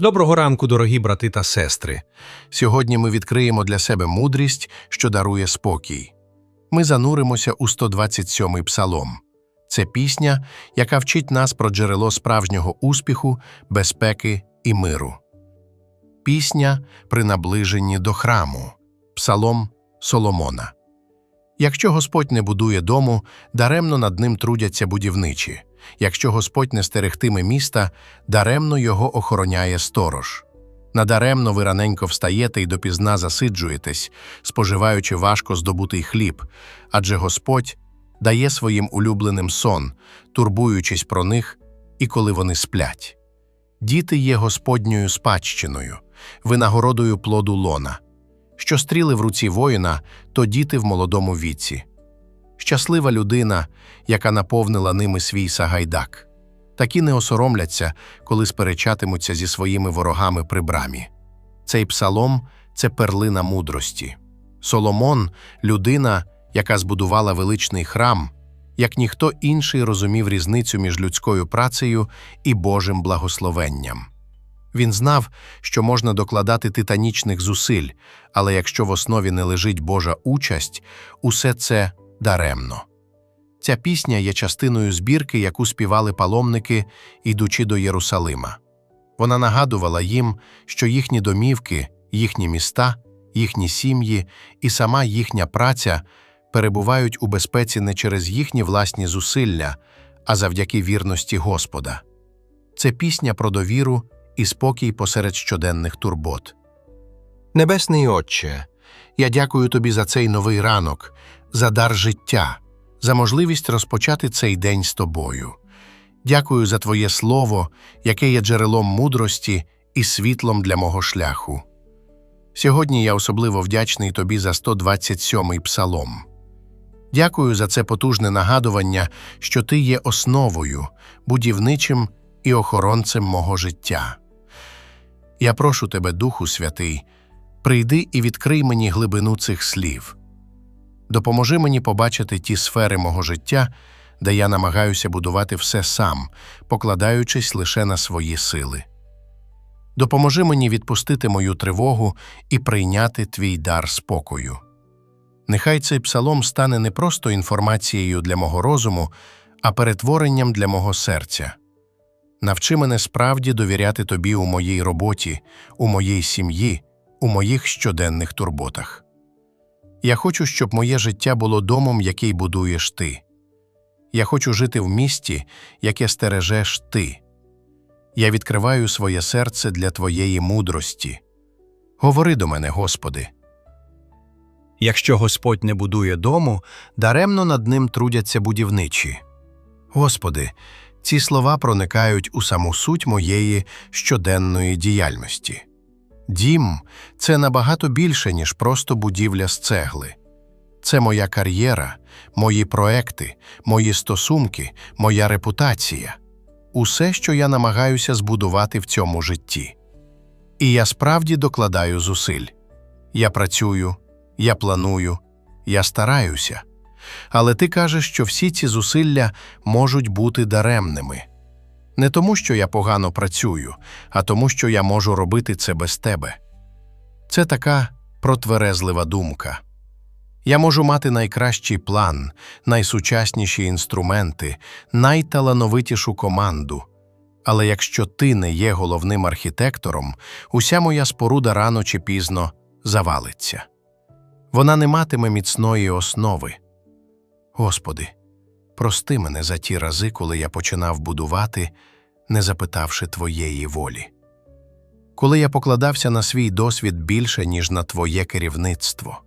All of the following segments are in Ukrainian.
Доброго ранку, дорогі брати та сестри. Сьогодні ми відкриємо для себе мудрість, що дарує спокій. Ми зануримося у 127-й псалом. Це пісня, яка вчить нас про джерело справжнього успіху, безпеки і миру. Пісня при наближенні до храму. Псалом Соломона. Якщо Господь не будує дому, даремно над ним трудяться будівничі. Якщо Господь не стерегтиме міста, даремно його охороняє сторож. Надаремно ви раненько встаєте і допізна засиджуєтесь, споживаючи важко здобутий хліб, адже Господь дає своїм улюбленим сон, турбуючись про них і коли вони сплять. Діти є Господньою спадщиною, винагородою плоду лона. Що стріли в руці воїна, то діти в молодому віці. Щаслива людина, яка наповнила ними свій сагайдак. Такі не осоромляться, коли сперечатимуться зі своїми ворогами при брамі. Цей псалом це перлина мудрості. Соломон людина, яка збудувала величний храм, як ніхто інший розумів різницю між людською працею і Божим благословенням. Він знав, що можна докладати титанічних зусиль, але якщо в основі не лежить Божа участь, усе це даремно. Ця пісня є частиною збірки, яку співали паломники, ідучи до Єрусалима. Вона нагадувала їм, що їхні домівки, їхні міста, їхні сім'ї і сама їхня праця перебувають у безпеці не через їхні власні зусилля, а завдяки вірності Господа. Це пісня про довіру і спокій посеред щоденних турбот. Небесний Отче, я дякую тобі за цей новий ранок, за дар життя, за можливість розпочати цей день з тобою. Дякую за Твоє Слово, яке є джерелом мудрості і світлом для мого шляху. Сьогодні я особливо вдячний тобі за 127-й псалом. Дякую за це потужне нагадування, що ти є основою, будівничим і охоронцем мого життя. Я прошу тебе, Духу Святий, прийди і відкрий мені глибину цих слів. Допоможи мені побачити ті сфери мого життя, де я намагаюся будувати все сам, покладаючись лише на свої сили. Допоможи мені відпустити мою тривогу і прийняти твій дар спокою. Нехай цей псалом стане не просто інформацією для мого розуму, а перетворенням для мого серця. Навчи мене справді довіряти тобі у моїй роботі, у моїй сім'ї, у моїх щоденних турботах. Я хочу, щоб моє життя було домом, який будуєш ти. Я хочу жити в місті, яке стережеш ти. Я відкриваю своє серце для твоєї мудрості. Говори до мене, Господи. Якщо Господь не будує дому, даремно над ним трудяться будівничі. Господи, ці слова проникають у саму суть моєї щоденної діяльності. Дім це набагато більше, ніж просто будівля з цегли. Це моя кар'єра, мої проекти, мої стосунки, моя репутація, усе, що я намагаюся збудувати в цьому житті. І я справді докладаю зусиль. Я працюю, я планую, я стараюся. Але ти кажеш, що всі ці зусилля можуть бути даремними. Не тому, що я погано працюю, а тому, що я можу робити це без тебе. Це така протверезлива думка. Я можу мати найкращий план, найсучасніші інструменти, найталановитішу команду. Але якщо ти не є головним архітектором, уся моя споруда рано чи пізно завалиться. Вона не матиме міцної основи. Господи, прости мене за ті рази, коли я починав будувати, не запитавши Твоєї волі. Коли я покладався на свій досвід більше, ніж на Твоє керівництво.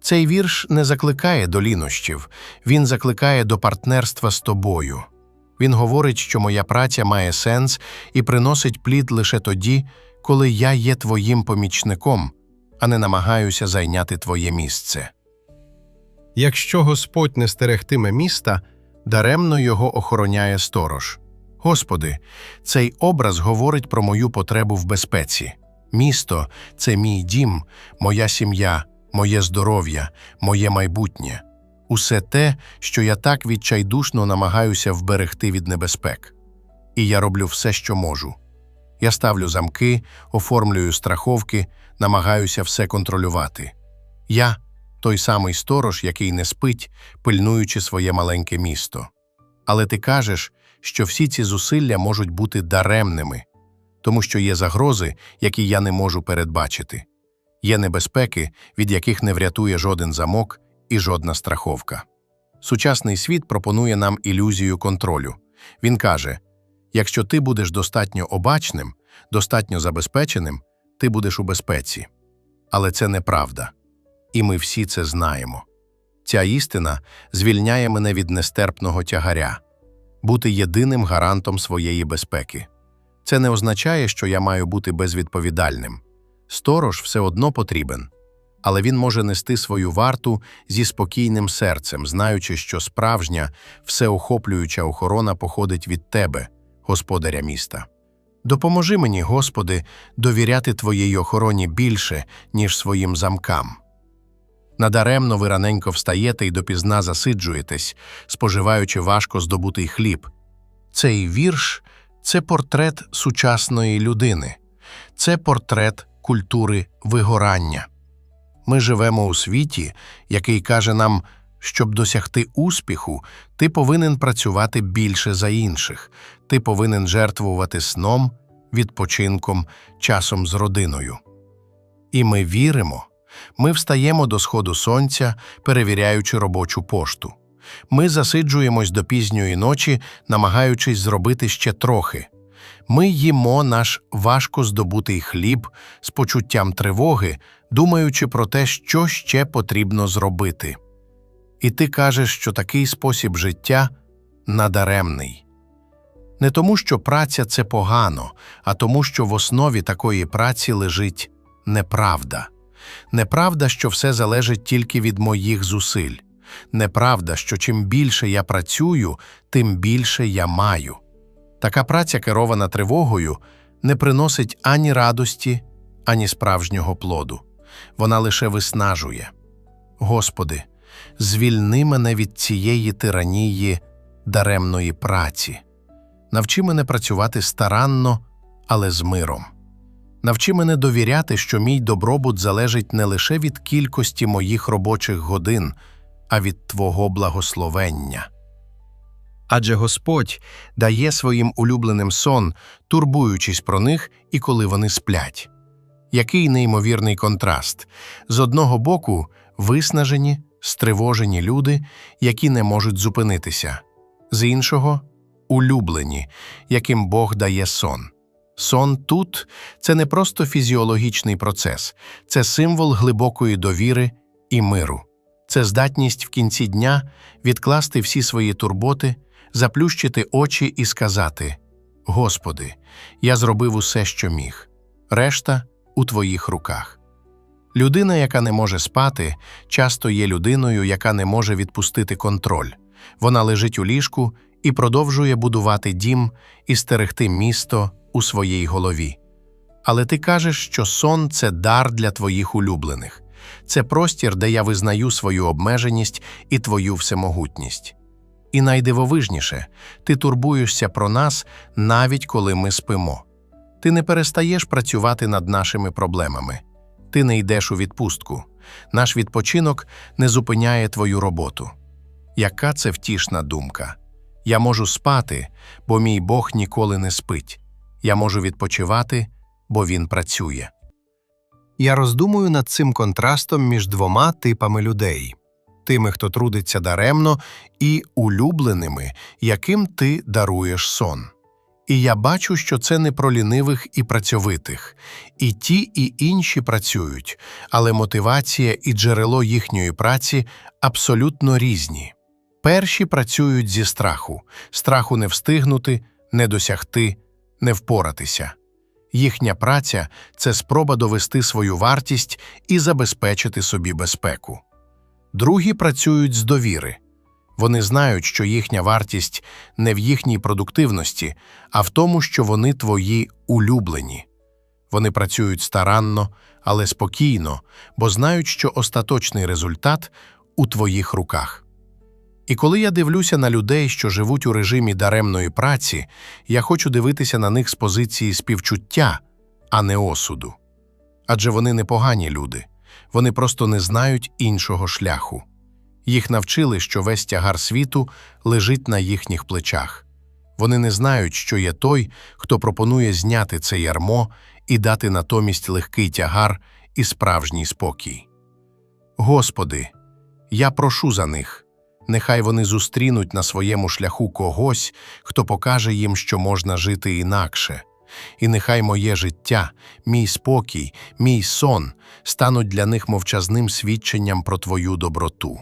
Цей вірш не закликає до лінощів, він закликає до партнерства з тобою. Він говорить, що моя праця має сенс і приносить плід лише тоді, коли я є твоїм помічником, а не намагаюся зайняти твоє місце. Якщо Господь не стерегтиме міста, даремно його охороняє сторож. Господи, цей образ говорить про мою потребу в безпеці. Місто це мій дім, моя сім'я, моє здоров'я, моє майбутнє, усе те, що я так відчайдушно намагаюся вберегти від небезпек. І я роблю все, що можу. Я ставлю замки, оформлюю страховки, намагаюся все контролювати. Я той самий сторож, який не спить, пильнуючи своє маленьке місто. Але ти кажеш, що всі ці зусилля можуть бути даремними, тому що є загрози, які я не можу передбачити. Є небезпеки, від яких не врятує жоден замок і жодна страховка. Сучасний світ пропонує нам ілюзію контролю. Він каже: якщо ти будеш достатньо обачним, достатньо забезпеченим, ти будеш у безпеці. Але це неправда. І ми всі це знаємо. Ця істина звільняє мене від нестерпного тягаря бути єдиним гарантом своєї безпеки. Це не означає, що я маю бути безвідповідальним. Сторож все одно потрібен, але він може нести свою варту зі спокійним серцем, знаючи, що справжня, всеохоплююча охорона походить від тебе, господаря міста. Допоможи мені, Господи, довіряти Твоїй охороні більше, ніж своїм замкам. Надаремно ви раненько встаєте і допізна засиджуєтесь, споживаючи важко здобутий хліб. Цей вірш це портрет сучасної людини, це портрет культури вигорання. Ми живемо у світі, який каже нам, щоб досягти успіху, ти повинен працювати більше за інших, ти повинен жертвувати сном, відпочинком, часом з родиною. І ми віримо. Ми встаємо до сходу сонця, перевіряючи робочу пошту. Ми засиджуємось до пізньої ночі, намагаючись зробити ще трохи. Ми їмо наш важко здобутий хліб з почуттям тривоги, думаючи про те, що ще потрібно зробити. І ти кажеш, що такий спосіб життя надаремний. Не тому, що праця це погано, а тому, що в основі такої праці лежить неправда. Неправда, що все залежить тільки від моїх зусиль. Неправда, що чим більше я працюю, тим більше я маю. Така праця, керована тривогою, не приносить ані радості, ані справжнього плоду. Вона лише виснажує. Господи, звільни мене від цієї тиранії даремної праці. Навчи мене працювати старанно, але з миром. Навчи мене довіряти, що мій добробут залежить не лише від кількості моїх робочих годин, а від Твого благословення. Адже Господь дає своїм улюбленим сон, турбуючись про них і коли вони сплять. Який неймовірний контраст з одного боку виснажені, стривожені люди, які не можуть зупинитися, з іншого улюблені, яким Бог дає сон. Сон тут це не просто фізіологічний процес, це символ глибокої довіри і миру. Це здатність в кінці дня відкласти всі свої турботи, заплющити очі і сказати: Господи, я зробив усе, що міг, решта у Твоїх руках. Людина, яка не може спати, часто є людиною, яка не може відпустити контроль. Вона лежить у ліжку і продовжує будувати дім і стерегти місто у своїй голові. Але ти кажеш, що сон це дар для твоїх улюблених, це простір, де я визнаю свою обмеженість і твою всемогутність. І найдивовижніше, ти турбуєшся про нас навіть коли ми спимо. Ти не перестаєш працювати над нашими проблемами, ти не йдеш у відпустку. Наш відпочинок не зупиняє твою роботу. Яка це втішна думка? Я можу спати, бо мій Бог ніколи не спить. Я можу відпочивати, бо він працює. Я роздумую над цим контрастом між двома типами людей: тими, хто трудиться даремно, і улюбленими, яким ти даруєш сон. І я бачу, що це не про лінивих і працьовитих. І ті, і інші працюють, але мотивація і джерело їхньої праці абсолютно різні. Перші працюють зі страху, страху не встигнути, не досягти, не впоратися. Їхня праця це спроба довести свою вартість і забезпечити собі безпеку. Другі працюють з довіри. Вони знають, що їхня вартість не в їхній продуктивності, а в тому, що вони твої улюблені. Вони працюють старанно, але спокійно, бо знають, що остаточний результат у твоїх руках. І коли я дивлюся на людей, що живуть у режимі даремної праці, я хочу дивитися на них з позиції співчуття, а не осуду. Адже вони непогані люди, вони просто не знають іншого шляху. Їх навчили, що весь тягар світу лежить на їхніх плечах. Вони не знають, що є той, хто пропонує зняти це ярмо і дати натомість легкий тягар і справжній спокій. Господи, я прошу за них. Нехай вони зустрінуть на своєму шляху когось, хто покаже їм, що можна жити інакше. І нехай моє життя, мій спокій, мій сон стануть для них мовчазним свідченням про Твою доброту.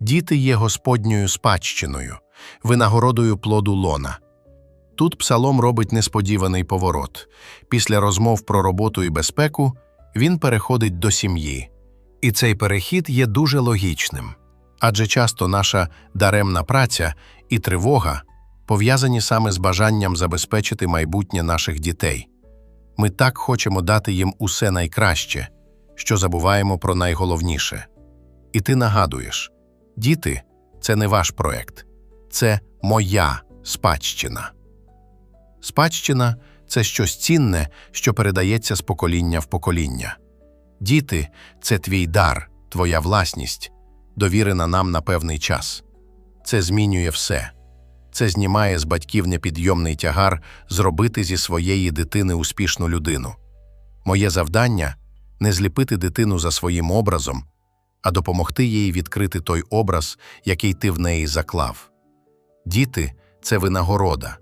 Діти є Господньою спадщиною, винагородою плоду лона. Тут псалом робить несподіваний поворот. Після розмов про роботу і безпеку він переходить до сім'ї. І цей перехід є дуже логічним. Адже часто наша даремна праця і тривога пов'язані саме з бажанням забезпечити майбутнє наших дітей. Ми так хочемо дати їм усе найкраще, що забуваємо про найголовніше. І ти нагадуєш: діти це не ваш проект, це моя спадщина. Спадщина це щось цінне, що передається з покоління в покоління. Діти це твій дар, твоя власність, довірена нам на певний час. Це змінює все. Це знімає з батьків непідйомний тягар зробити зі своєї дитини успішну людину. Моє завдання не зліпити дитину за своїм образом, а допомогти їй відкрити той образ, який ти в неї заклав. Діти це винагорода,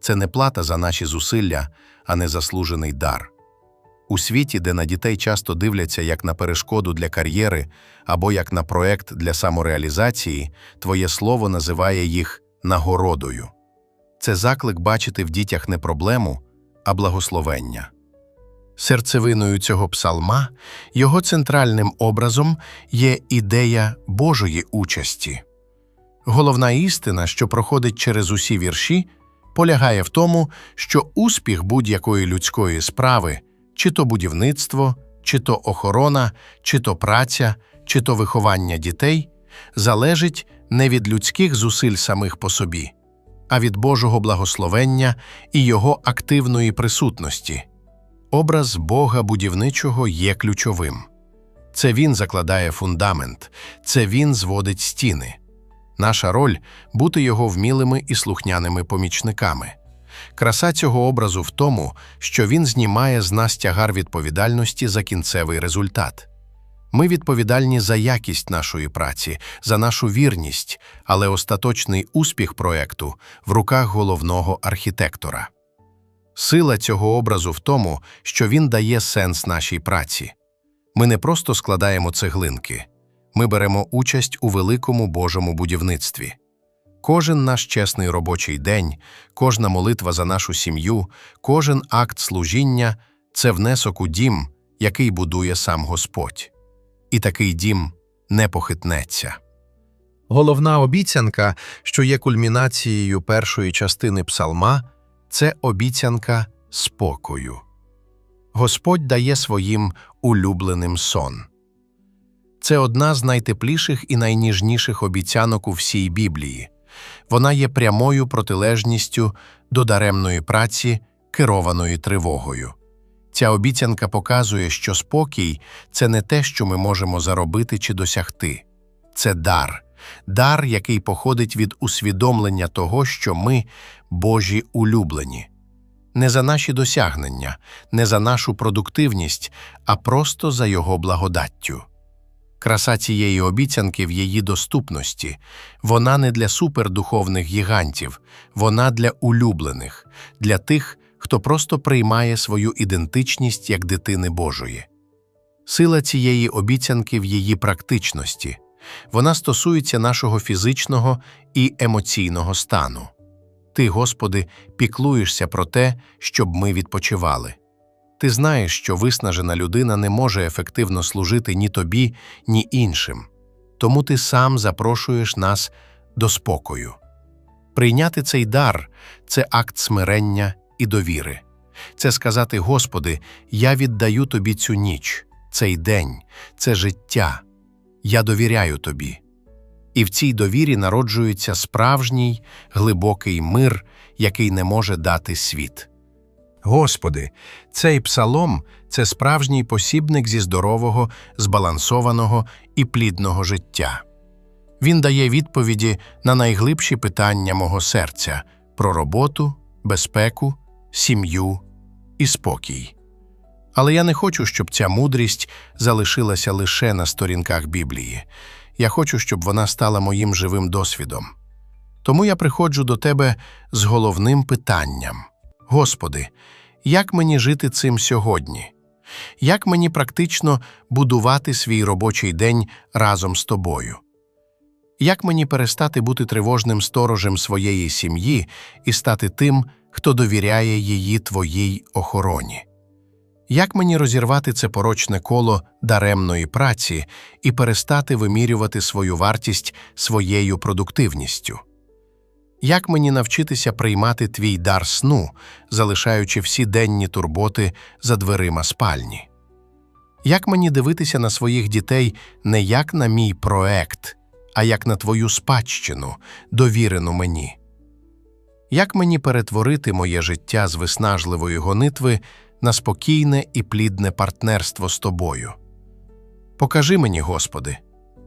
це не плата за наші зусилля, а не заслужений дар. У світі, де на дітей часто дивляться як на перешкоду для кар'єри або як на проект для самореалізації, твоє слово називає їх нагородою. Це заклик бачити в дітях не проблему, а благословення. Серцевиною цього псалма, його центральним образом є ідея Божої участі. Головна істина, що проходить через усі вірші, полягає в тому, що успіх будь-якої людської справи, чи то будівництво, чи то охорона, чи то праця, чи то виховання дітей, залежить не від людських зусиль самих по собі, а від Божого благословення і Його активної присутності. Образ Бога будівничого є ключовим. Це Він закладає фундамент, це Він зводить стіни. Наша роль бути його вмілими і слухняними помічниками. Краса цього образу в тому, що він знімає з нас тягар відповідальності за кінцевий результат. Ми відповідальні за якість нашої праці, за нашу вірність, але остаточний успіх проекту в руках головного архітектора. Сила цього образу в тому, що він дає сенс нашій праці. Ми не просто складаємо цеглинки, ми беремо участь у великому Божому будівництві. Кожен наш чесний робочий день, кожна молитва за нашу сім'ю, кожен акт служіння це внесок у дім, який будує сам Господь. І такий дім не похитнеться. Головна обіцянка, що є кульмінацією першої частини псалма, це обіцянка спокою. Господь дає своїм улюбленим сон. Це одна з найтепліших і найніжніших обіцянок у всій Біблії. Вона є прямою протилежністю до даремної праці, керованої тривогою. Ця обіцянка показує, що спокій це не те, що ми можемо заробити чи досягти. Це дар, дар, який походить від усвідомлення того, що ми Божі улюблені. Не за наші досягнення, не за нашу продуктивність, а просто за Його благодаттю. Краса цієї обіцянки в її доступності. Вона не для супердуховних гігантів, вона для улюблених, для тих, хто просто приймає свою ідентичність як дитини Божої. Сила цієї обіцянки в її практичності. Вона стосується нашого фізичного і емоційного стану. Ти, Господи, піклуєшся про те, щоб ми відпочивали. Ти знаєш, що виснажена людина не може ефективно служити ні тобі, ні іншим, тому ти сам запрошуєш нас до спокою. Прийняти цей дар це акт смирення і довіри. Це сказати, Господи, я віддаю Тобі цю ніч, цей день, це життя. Я довіряю Тобі. І в цій довірі народжується справжній глибокий мир, який не може дати світ. Господи, цей псалом це справжній посібник зі здорового, збалансованого і плідного життя. Він дає відповіді на найглибші питання мого серця про роботу, безпеку, сім'ю і спокій. Але я не хочу, щоб ця мудрість залишилася лише на сторінках Біблії. Я хочу, щоб вона стала моїм живим досвідом. Тому я приходжу до Тебе з головним питанням: Господи, як мені жити цим сьогодні? Як мені практично будувати свій робочий день разом з тобою? Як мені перестати бути тривожним сторожем своєї сім'ї і стати тим, хто довіряє її твоїй охороні? Як мені розірвати це порочне коло даремної праці і перестати вимірювати свою вартість своєю продуктивністю? Як мені навчитися приймати твій дар сну, залишаючи всі денні турботи за дверима спальні? Як мені дивитися на своїх дітей не як на мій проект, а як на твою спадщину, довірену мені? Як мені перетворити моє життя з виснажливої гонитви на спокійне і плідне партнерство з тобою? Покажи мені, Господи,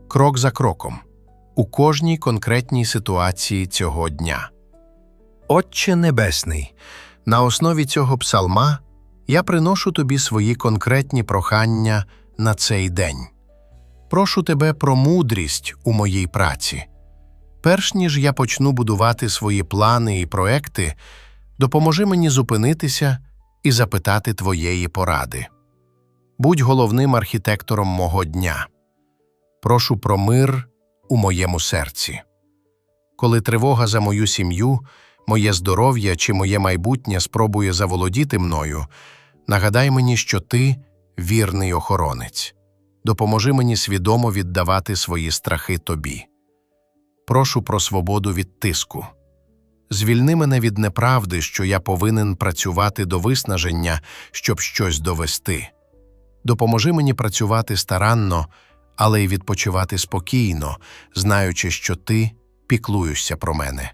крок за кроком, у кожній конкретній ситуації цього дня. Отче Небесний, на основі цього псалма я приношу тобі свої конкретні прохання на цей день. Прошу тебе про мудрість у моїй праці. Перш ніж я почну будувати свої плани і проекти, допоможи мені зупинитися і запитати твоєї поради. Будь головним архітектором мого дня. Прошу про мир у моєму серці. Коли тривога за мою сім'ю, моє здоров'я чи моє майбутнє спробує заволодіти мною, нагадай мені, що ти вірний охоронець. Допоможи мені свідомо віддавати свої страхи тобі. Прошу про свободу від тиску. Звільни мене від неправди, що я повинен працювати до виснаження, щоб щось довести. Допоможи мені працювати старанно, але й відпочивати спокійно, знаючи, що ти піклуєшся про мене.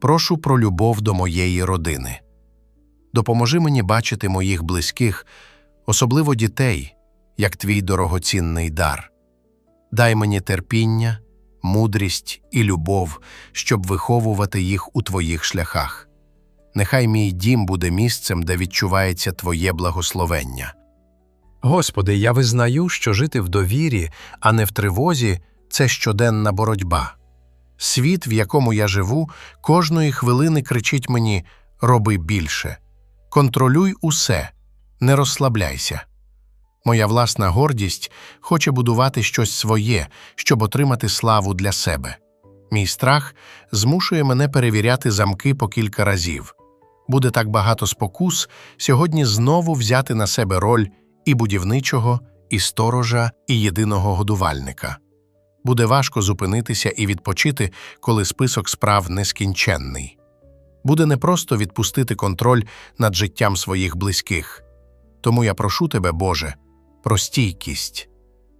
Прошу про любов до моєї родини. Допоможи мені бачити моїх близьких, особливо дітей, як твій дорогоцінний дар. Дай мені терпіння, мудрість і любов, щоб виховувати їх у твоїх шляхах. Нехай мій дім буде місцем, де відчувається Твоє благословення. Господи, я визнаю, що жити в довірі, а не в тривозі це щоденна боротьба. Світ, в якому я живу, кожної хвилини кричить мені роби більше, контролюй усе, не розслабляйся. Моя власна гордість хоче будувати щось своє, щоб отримати славу для себе. Мій страх змушує мене перевіряти замки по кілька разів. Буде так багато спокус сьогодні знову взяти на себе роль і будівничого, і сторожа, і єдиного годувальника. Буде важко зупинитися і відпочити, коли список справ нескінченний. Буде непросто відпустити контроль над життям своїх близьких. Тому я прошу тебе, Боже, про стійкість.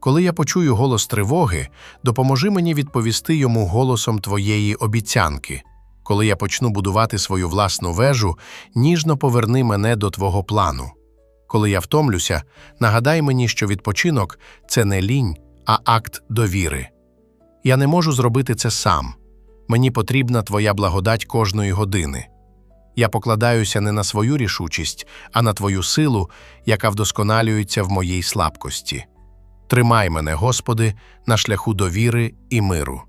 Коли я почую голос тривоги, допоможи мені відповісти йому голосом твоєї обіцянки. Коли я почну будувати свою власну вежу, ніжно поверни мене до твого плану. Коли я втомлюся, нагадай мені, що відпочинок це не лінь, а акт довіри. Я не можу зробити це сам. Мені потрібна твоя благодать кожної години. Я покладаюся не на свою рішучість, а на твою силу, яка вдосконалюється в моїй слабкості. Тримай мене, Господи, на шляху довіри і миру.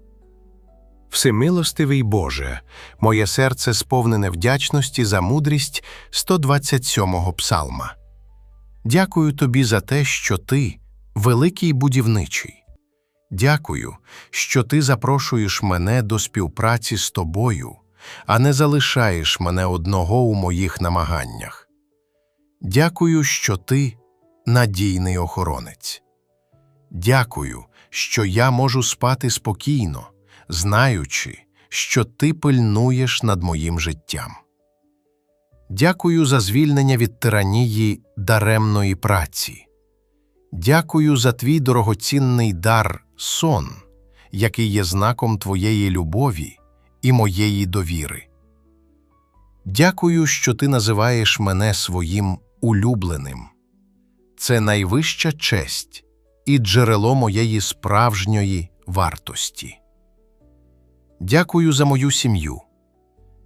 Всемилостивий Боже, моє серце сповнене вдячності за мудрість 127-го псалма. Дякую тобі за те, що ти великий будівничий. Дякую, що ти запрошуєш мене до співпраці з тобою, а не залишаєш мене одного у моїх намаганнях. Дякую, що ти надійний охоронець. Дякую, що я можу спати спокійно, знаючи, що ти пильнуєш над моїм життям. Дякую за звільнення від тиранії даремної праці. Дякую за твій дорогоцінний дар сон, який є знаком Твоєї любові і моєї довіри. Дякую, що ти називаєш мене своїм улюбленим. Це найвища честь і джерело моєї справжньої вартості. Дякую за мою сім'ю.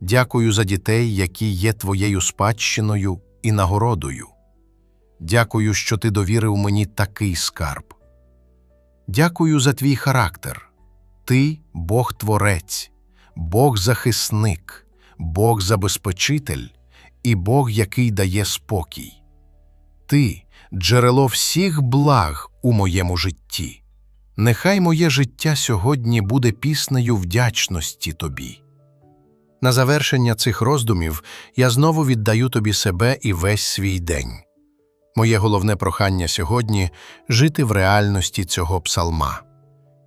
Дякую за дітей, які є твоєю спадщиною і нагородою. Дякую, що ти довірив мені такий скарб. Дякую за твій характер. Ти Бог Творець, Бог захисник, Бог забезпечитель і Бог, який дає спокій. Ти джерело всіх благ у моєму житті. Нехай моє життя сьогодні буде піснею вдячності тобі. На завершення цих роздумів я знову віддаю тобі себе і весь свій день. Моє головне прохання сьогодні жити в реальності цього псалма.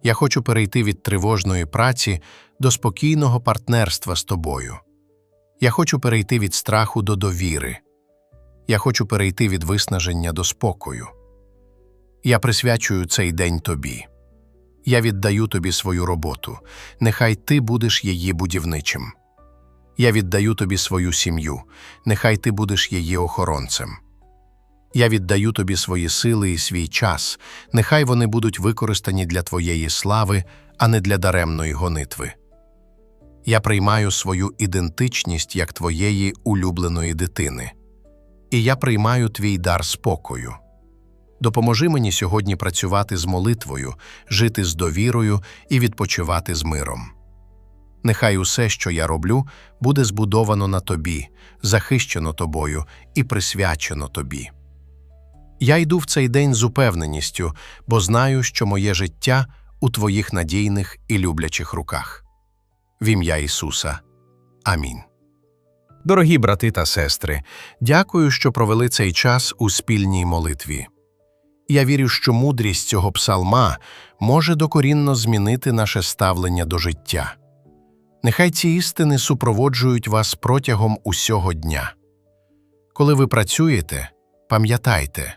Я хочу перейти від тривожної праці до спокійного партнерства з тобою. Я хочу перейти від страху до довіри. Я хочу перейти від виснаження до спокою. Я присвячую цей день тобі. Я віддаю тобі свою роботу. Нехай ти будеш її будівничим. Я віддаю тобі свою сім'ю, нехай ти будеш її охоронцем. Я віддаю тобі свої сили і свій час, нехай вони будуть використані для твоєї слави, а не для даремної гонитви. Я приймаю свою ідентичність як твоєї улюбленої дитини, і я приймаю твій дар спокою. Допоможи мені сьогодні працювати з молитвою, жити з довірою і відпочивати з миром. Нехай усе, що я роблю, буде збудовано на тобі, захищено тобою і присвячено тобі. Я йду в цей день з упевненістю, бо знаю, що моє життя у твоїх надійних і люблячих руках. В ім'я Ісуса. Амінь. Дорогі брати та сестри, Дякую, що провели цей час у спільній молитві. Я вірю, що мудрість цього псалма може докорінно змінити наше ставлення до життя. Нехай ці істини супроводжують вас протягом усього дня. Коли ви працюєте, пам'ятайте,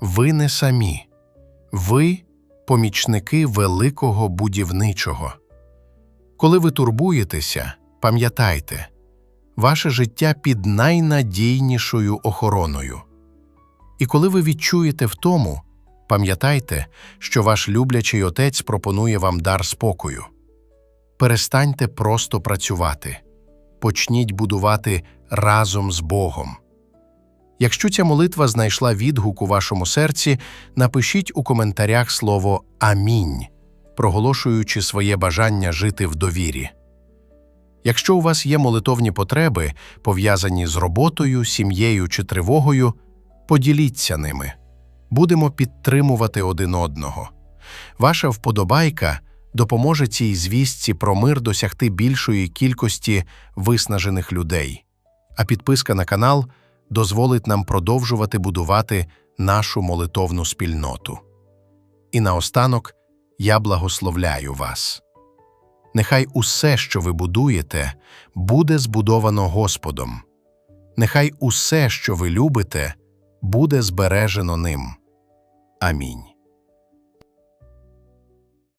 ви не самі, ви помічники великого будівничого. Коли ви турбуєтеся, пам'ятайте, ваше життя під найнадійнішою охороною. І коли ви відчуєте втому, пам'ятайте, що ваш люблячий отець пропонує вам дар спокою. Перестаньте просто працювати, почніть будувати разом з Богом. Якщо ця молитва знайшла відгук у вашому серці, напишіть у коментарях слово Амінь, проголошуючи своє бажання жити в довірі. Якщо у вас є молитовні потреби, пов'язані з роботою, сім'єю чи тривогою, поділіться ними. Будемо підтримувати один одного. Ваша вподобайка допоможе цій звістці про мир досягти більшої кількості виснажених людей, а підписка на канал дозволить нам продовжувати будувати нашу молитовну спільноту. І наостанок я благословляю вас. Нехай усе, що ви будуєте, буде збудовано Господом. Нехай усе, що ви любите, буде збережено ним. Амінь.